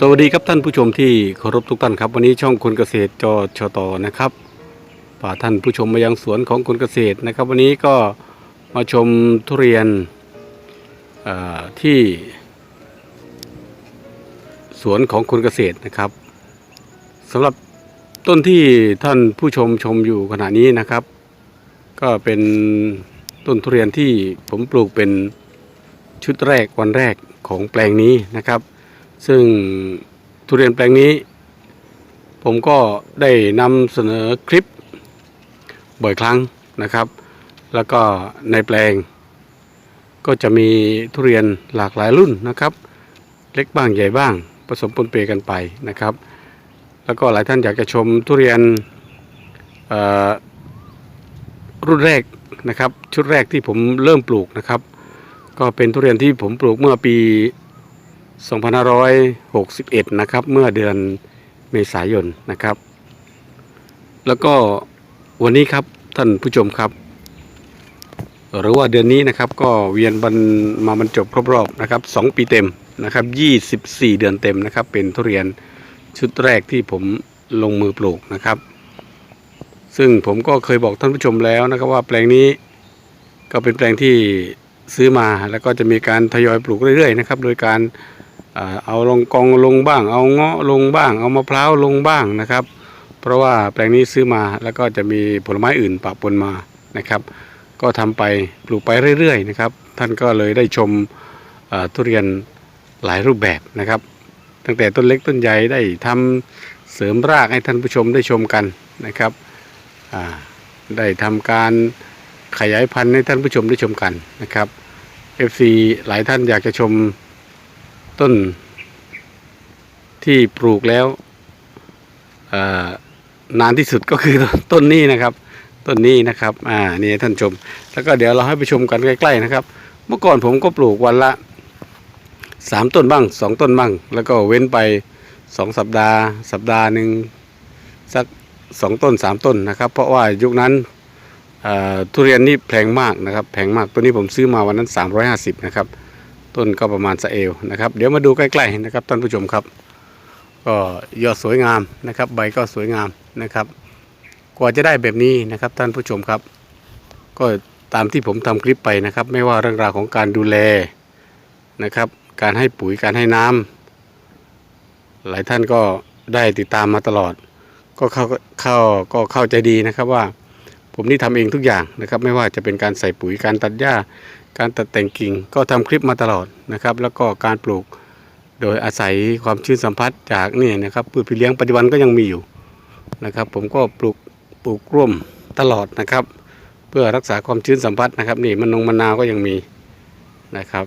สวัสดีครับท่านผู้ชมที่เคารพทุกท่านครับวันนี้ช่องคนเกษตรจอชตนะครับพาท่านผู้ชมมายังสวนของคนเกษตรนะครับ วันนี้ก็มาชมทุเรียนที่สวนของคนเกษตรนะครับสำหรับต้นที่ท่านผู้ชมชมอยู่ขณะนี้นะครับ ก็เป็นต้นทุเรียนที่ผมปลูกเป็นชุดแรกวันแรกของแปลงนี้นะครับ ซึ่งทุเรียนแปลงนี้ ผมก็ได้นำเสนอคลิปบ่อยครั้งนะครับ แล้วก็ในแปลง ก็จะมีทุเรียนหลากหลายรุ่นนะครับ เล็กบ้างใหญ่บ้าง ผสมปนเปกันไปนะครับ แล้วก็หลายท่านอยากจะชมทุเรียนรุ่นแรกนะครับ ชุดแรกที่ผมเริ่มปลูกนะครับ ก็เป็นทุเรียนที่ผมปลูกเมื่อปี 2561 นะครับ เมื่อเดือนเมษายนนะครับ แล้วก็วันนี้ครับท่านผู้ชมครับ หรือว่าเดือนนี้นะครับก็เวียนบันมาบรรจบครบรอบนะครับ 2 ปีเต็มนะครับ 24 เดือนเต็มนะครับ เป็นทุเรียนชุดแรกที่ผมลงมือปลูกนะครับ ซึ่งผมก็เคยบอกท่านผู้ชมแล้วนะครับว่าแปลงนี้ก็เป็นแปลงที่ซื้อมาแล้วก็จะมีการทยอยปลูกเรื่อยๆนะครับ โดยการ เอาลงกองลงบ้าง เอาเงาะลงบ้าง เอามะพร้าวลงบ้างนะครับ เพราะว่าแปลงนี้ซื้อมาแล้วก็จะมีผลไม้อื่นปะปนมานะครับ ก็ทำไปปลูกไปเรื่อยๆนะครับ ท่านก็เลยได้ชมทุเรียนหลายรูปแบบนะครับ ตั้งแต่ต้นเล็กต้นใหญ่ได้ทำเสริมรากให้ท่านผู้ชมได้ชมกันนะครับได้ทำการขยายพันธุ์ให้ท่านผู้ชมได้ชมกันนะครับ FC หลายท่านอยากจะชม ต้นที่ปลูกแล้วนานที่สุดก็คือต้นนี้นะครับ ต้นนี้นะครับอ่านี่ท่านชม แล้วก็เดี๋ยวเราให้ไปชมกันใกล้ๆนะครับ เมื่อก่อนผมก็ปลูกวันละสามต้นบ้างสองต้นบ้าง แล้วก็เว้นไปสองสัปดาห์ สัปดาห์หนึ่งสักสองต้นสามต้นนะครับ เพราะว่ายุคนั้นทุเรียนนี่แพงมากนะครับแพงมากตัวนี้ผมซื้อมาวันนั้น 350 นะครับ ต้นก็ประมาณสะเอวนะครับ เดี๋ยวมาดูใกล้ๆนะครับท่านผู้ชมครับ ก็ยอดสวยงามนะครับ ใบก็สวยงามนะครับ กว่าจะได้แบบนี้นะครับท่านผู้ชมครับ ก็ตามที่ผมทำคลิปไปนะครับ ไม่ว่าเรื่องราวของการดูแลนะครับ การให้ปุ๋ยการให้น้ำหลายท่านก็ได้ติดตามมาตลอด ก็เข้าเข้าก็เข้าใจดีนะครับว่า ผมนี่ทำเองทุกอย่างนะครับ ไม่ว่าจะเป็นการใส่ปุ๋ยการตัดหญ้า การตัดแต่งกิ่งก็ทำคลิปมาตลอดนะครับ แล้วก็การปลูกโดยอาศัยความชื้นสัมผัสจากนี่นะครับพืชพี่เลี้ยงปัจจุบันก็ยังมีอยู่นะครับ ผมก็ปลูกปลูกร่วมตลอดนะครับ เพื่อรักษาความชื้นสัมผัสนะครับ นี่มันนงมะนาวก็ยังมีนะครับ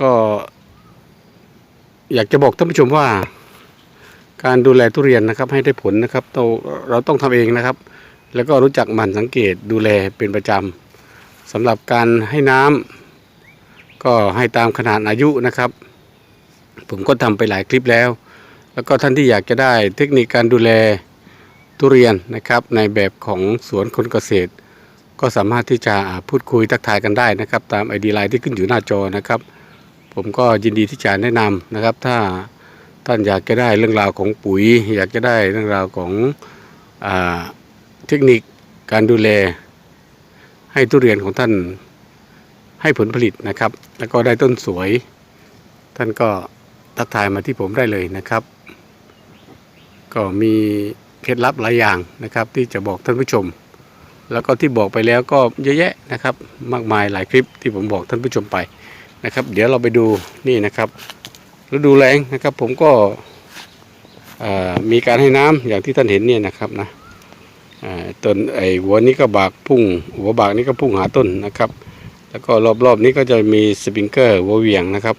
ก็ อยากจะบอกท่านผู้ชมว่า การดูแลทุเรียนนะครับให้ได้ผลนะครับเราเราต้องทำเองนะครับ แล้วก็รู้จักหมั่นสังเกตดูแลเป็นประจำ สำหรับการให้น้ำก็ให้ตามขนาดอายุนะครับ ผมก็ทำไปหลายคลิปแล้ว แล้วก็ท่านที่อยากจะได้เทคนิคการดูแลทุเรียนนะครับในแบบของสวนคนเกษตร ก็สามารถที่จะพูดคุยทักทายกันได้นะครับ ตามไอดีไลน์ที่ขึ้นอยู่หน้าจอนะครับ ผมก็ยินดีที่จะแนะนำนะครับ ถ้าท่านอยากจะได้เรื่องราวของปุ๋ย อยากจะได้เรื่องราวของอเทคนิคการดูแล ให้ทุเรียนของท่านให้ผลผลิตนะครับ แล้วก็ได้ต้นสวย ท่านก็ทักทายมาที่ผมได้เลยนะครับ ก็มีเคล็ดลับหลายอย่างนะครับ ที่จะบอกท่านผู้ชม แล้วก็ที่บอกไปแล้วก็เยอะแยะนะครับ มากมายหลายคลิปที่ผมบอกท่านผู้ชมไปนะครับ เดี๋ยวเราไปดูนี่นะครับฤดูแล้งนะครับผมก็มีการให้น้ำอย่างที่ท่านเห็นเนี่ยนะครับนะ ต้นไอ้หัวนี้ก็บากพุ่ง หัวบากนี้ก็พุ่งหาต้นนะครับ แล้วก็รอบๆนี้ก็จะมีสปริงเกอร์หัวเหวียงนะครับ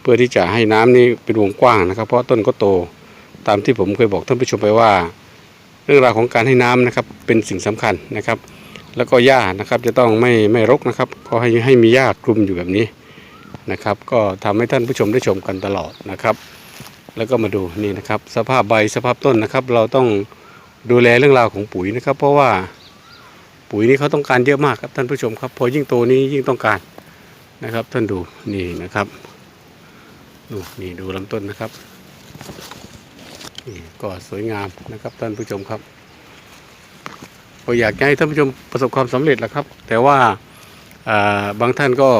เพื่อที่จะให้น้ำนี้เป็นวงกว้างนะครับ เพราะต้นก็โตตามที่ผมเคยบอกท่านผู้ชมไปว่า เรื่องราวของการให้น้ำนะครับเป็นสิ่งสำคัญนะครับ แล้วก็หญ้านะครับจะต้องไม่ไม่รกนะครับ ก็ให้ให้มีหญ้าคลุมอยู่แบบนี้นะครับ ก็ทำให้ท่านผู้ชมได้ชมกันตลอดนะครับ แล้วก็มาดูนี่นะครับ สภาพใบสภาพต้นนะครับ เราต้อง ดูแลเรื่องราวของปุ๋ยนะครับ เพราะว่าปุ๋ยนี้เขาต้องการเยอะมากครับท่านผู้ชมครับ พอยิ่งโตนี้ยิ่งต้องการนะครับ ท่านดูนี่นะครับดูนี่ดูลำต้นนะครับนี่ก็สวยงามนะครับท่านผู้ชมครับก็อยากให้ท่านผู้ชมประสบความสำเร็จแหละครับ แต่ว่าบางท่านก็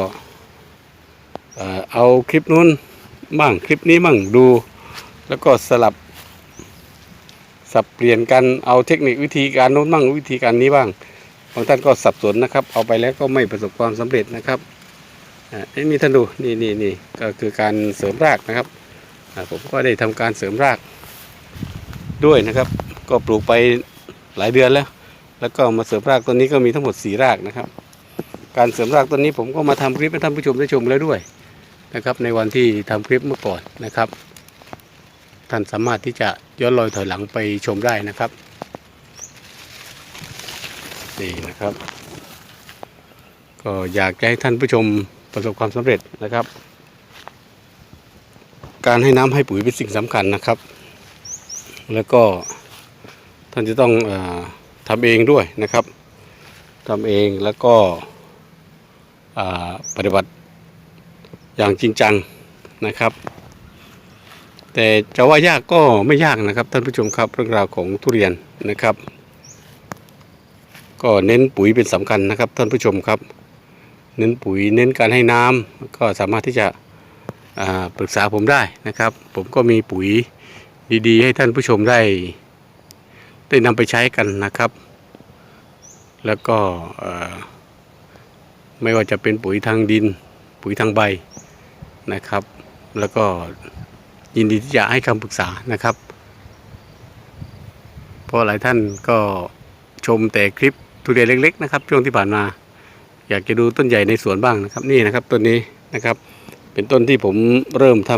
เอ่อเอาคลิปนู้นบ้างคลิปนี้บ้างดู แล้วก็สลับ สับเปลี่ยนกันเอาเทคนิควิธีการโน้นบ้างวิธีการนี้บ้างบางท่านก็สับสนนะครับ เอาไปแล้วก็ไม่ประสบความสำเร็จนะครับอ่นี่ท่านดูนี่นี่นี่ก็คือการเสริมรากนะครับผมก็ได้ทำการเสริมรากด้วยนะครับ ก็ปลูกไปหลายเดือนแล้ว แล้วก็มาเสริมรากต้นนี้ก็มีทั้งหมดสีรากนะครับ การเสริมรากต้นนี้ผมก็มาทำคลิปให้ท่านผู้ชมได้ชมแล้วด้วยนะครับ ในวันที่ทำคลิปเมื่อก่อนนะครับ ท่านสามารถที่จะย้อนรอยถอยหลังไปชมได้นะครับนี่นะครับ ก็อยากให้ท่านผู้ชมประสบความสำเร็จนะครับ การให้น้ำให้ปุ๋ยเป็นสิ่งสำคัญนะครับ แล้วก็ท่านจะต้องอทำเองด้วยนะครับทำเองแล้วก็ปฏิบัติอย่างจริงจังนะครับ แต่จะว่ายากก็ไม่ยากนะครับ ท่านผู้ชมครับเรื่องราวของทุเรียนนะครับ ก็เน้นปุ๋ยเป็นสำคัญนะครับ ท่านผู้ชมครับ เน้นปุ๋ยเน้นการให้น้ำก็สามารถที่จะปรึกษาผมได้นะครับ ผมก็มีปุ๋ยดีๆ ให้ท่านผู้ชมได้ ได้นำไปใช้กันนะครับ แล้วก็ไม่ว่าจะเป็นปุ๋ยทางดิน ปุ๋ยทางใบนะครับ แล้วก็ ยินดีที่จะให้คำปรึกษานะครับ เพราะหลายท่านก็ชมแต่คลิปทุเรียนเล็ก ๆ นะครับ ช่วงที่ผ่านมา อยากจะดูต้นใหญ่ในสวนบ้างนะครับนี่นะครับต้นนี้นะครับ เป็นต้นที่ผมเริ่มท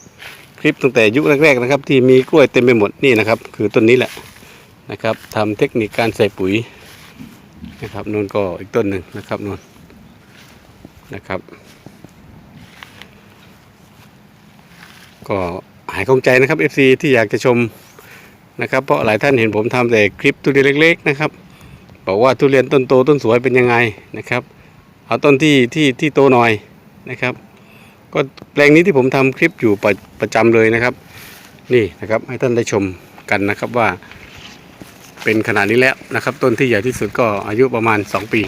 ำคลิปตั้งแต่ยุคแรกๆนะครับ ที่มีกล้วยเต็มไปหมดนี่นะครับ คือต้นนี้แหละนะครับทำเทคนิคการใส่ปุ๋ยนะครับนู่นก็อีกต้นหนึ่งนะครับนู่นนะครับ ก็หายคงใจนะครับ FC ที่อยากจะชมนะครับเพราะหลายท่านเห็นผมทำแต่คลิปทุเรียนเล็ก ๆ นะครับบอกว่าทุเรียนต้นโตต้นสวยเป็นยังไงนะครับเอาต้นที่ที่ที่โตหน่อยนะครับ ก็แปลงนี้ที่ผมทำคลิปอยู่ประประจำเลยนะครับ นี่นะครับให้ท่านได้ชมกันนะครับว่า เป็นขนาดนี้แล้วนะครับ ต้นที่ใหญ่ที่สุดก็อายุประมาณ 2 ปี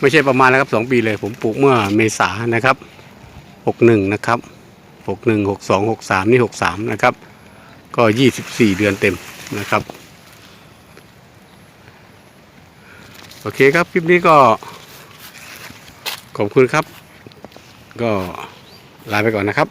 ไม่ใช่ประมาณนะครับ 2 ปีเลยผมปลูกเมื่อเมษานะครับ 61 นะครับ หกหนึ่งหกสองหกสามนี่หกสามนะครับ ก็ยี่สิบสี่เดือนเต็มนะครับ โอเคครับ คลิปนี้ก็ ขอบคุณครับ ก็ลาไปก่อนนะครับ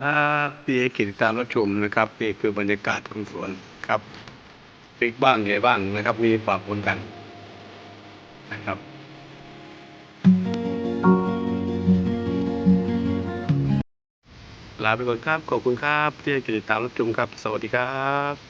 ครับที่ให้ติดตามรับชมนะครับนี่คือบรรยากาศของสวนครับปีกบ้างใหญ่บ้างนะครับ มีปะปนกันนะครับลาไปก่อนครับขอบคุณครับที่ติดตามรับชมครับ สวัสดีครับ